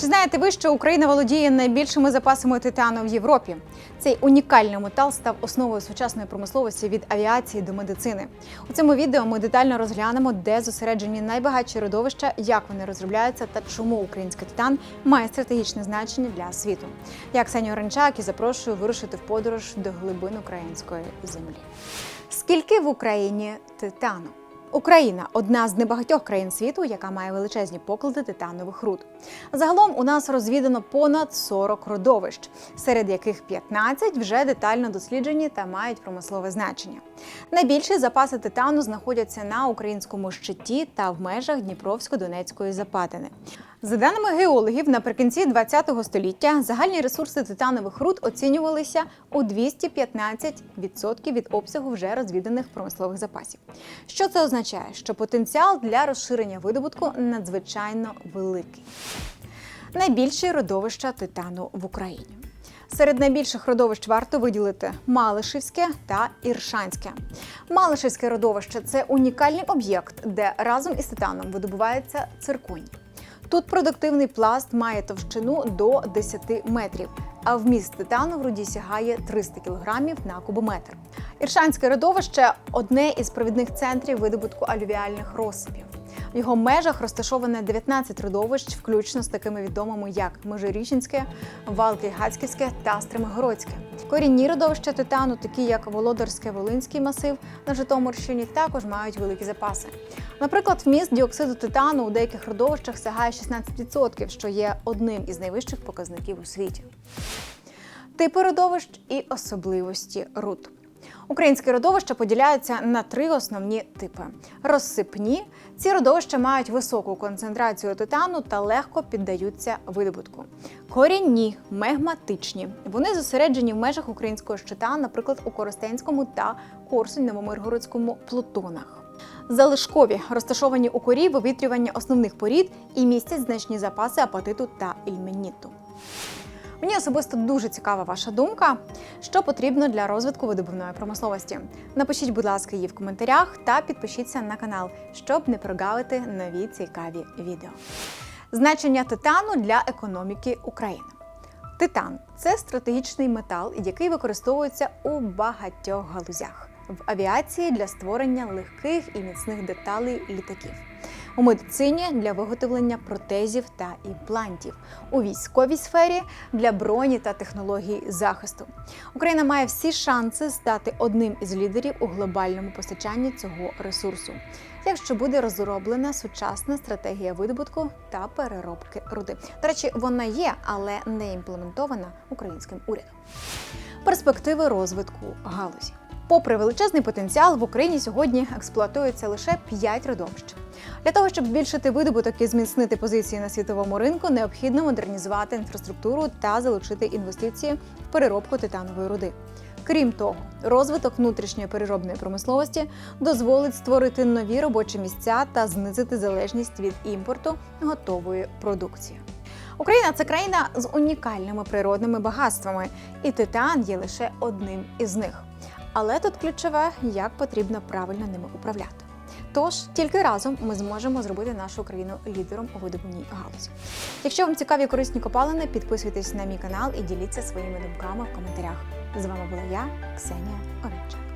Чи знаєте ви, що Україна володіє найбільшими запасами титану в Європі? Цей унікальний метал став основою сучасної промисловості від авіації до медицини. У цьому відео ми детально розглянемо, де зосереджені найбагатші родовища, як вони розробляються та чому український титан має стратегічне значення для світу. Я Ксенія Оранчак і запрошую вирушити в подорож до глибин української землі. Скільки в Україні титану? Україна одна з небагатьох країн світу, яка має величезні поклади титанових руд. Загалом у нас розвідано понад 40 родовищ, серед яких 15 вже детально досліджені та мають промислове значення. Найбільші запаси титану знаходяться на українському щиті та в межах Дніпровсько-Донецької западини. За даними геологів, наприкінці ХХ століття загальні ресурси титанових руд оцінювалися у 215% від обсягу вже розвіданих промислових запасів. Що це означає? Що потенціал для розширення видобутку надзвичайно великий. Найбільші родовища титану в Україні. Серед найбільших родовищ варто виділити Малишівське та Іршанське. Малишівське родовище це унікальний об'єкт, де разом із титаном видобувається цирконій. Тут продуктивний пласт має товщину до 10 метрів, а вміст титану в руді сягає 300 кг на кубометр. Іршанське родовище одне із провідних центрів видобутку алювіальних розсипів. В його межах розташоване 19 родовищ, включно з такими відомими, як Межирічинське, Валки-Гацьківське та Стримигородське. Корінні родовища титану, такі як Володарське Волинський масив на Житомирщині, також мають великі запаси. Наприклад, вміст діоксиду титану у деяких родовищах сягає 16%, що є одним із найвищих показників у світі. Типи родовищ і особливості руд. Українські родовища поділяються на три основні типи: розсипні. Ці родовища мають високу концентрацію титану та легко піддаються видобутку. Корінні, мегматичні. Вони зосереджені в межах українського щита, наприклад, у Коростенському та Корсунь-Новомиргородському плутонах. Залишкові розташовані у корі вивітрювання основних порід і містять значні запаси апатиту та ільменіту. Мені особисто дуже цікава ваша думка, що потрібно для розвитку видобувної промисловості. Напишіть, будь ласка, її в коментарях та підпишіться на канал, щоб не прогавити нові цікаві відео. Значення титану для економіки України. Титан це стратегічний метал, який використовується у багатьох галузях в авіації для створення легких і міцних деталей літаків. У медицині для виготовлення протезів та імплантів, у військовій сфері для броні та технологій захисту. Україна має всі шанси стати одним із лідерів у глобальному постачанні цього ресурсу, якщо буде розроблена сучасна стратегія видобутку та переробки руди. До речі, вона є, але не імплементована українським урядом. Перспективи розвитку галузі. Попри величезний потенціал, в Україні сьогодні експлуатується лише 5 родовищ. Для того, щоб збільшити видобуток і зміцнити позиції на світовому ринку, необхідно модернізувати інфраструктуру та залучити інвестиції в переробку титанової руди. Крім того, розвиток внутрішньої переробної промисловості дозволить створити нові робочі місця та знизити залежність від імпорту готової продукції. Україна це країна з унікальними природними багатствами, і титан є лише одним із них. Але тут ключове, як потрібно правильно ними управляти. Тож тільки разом ми зможемо зробити нашу країну лідером у видобувній галузі. Якщо вам цікаві корисні копалини, підписуйтесь на мій канал і діліться своїми думками в коментарях. З вами була я, Ксенія Оранчак.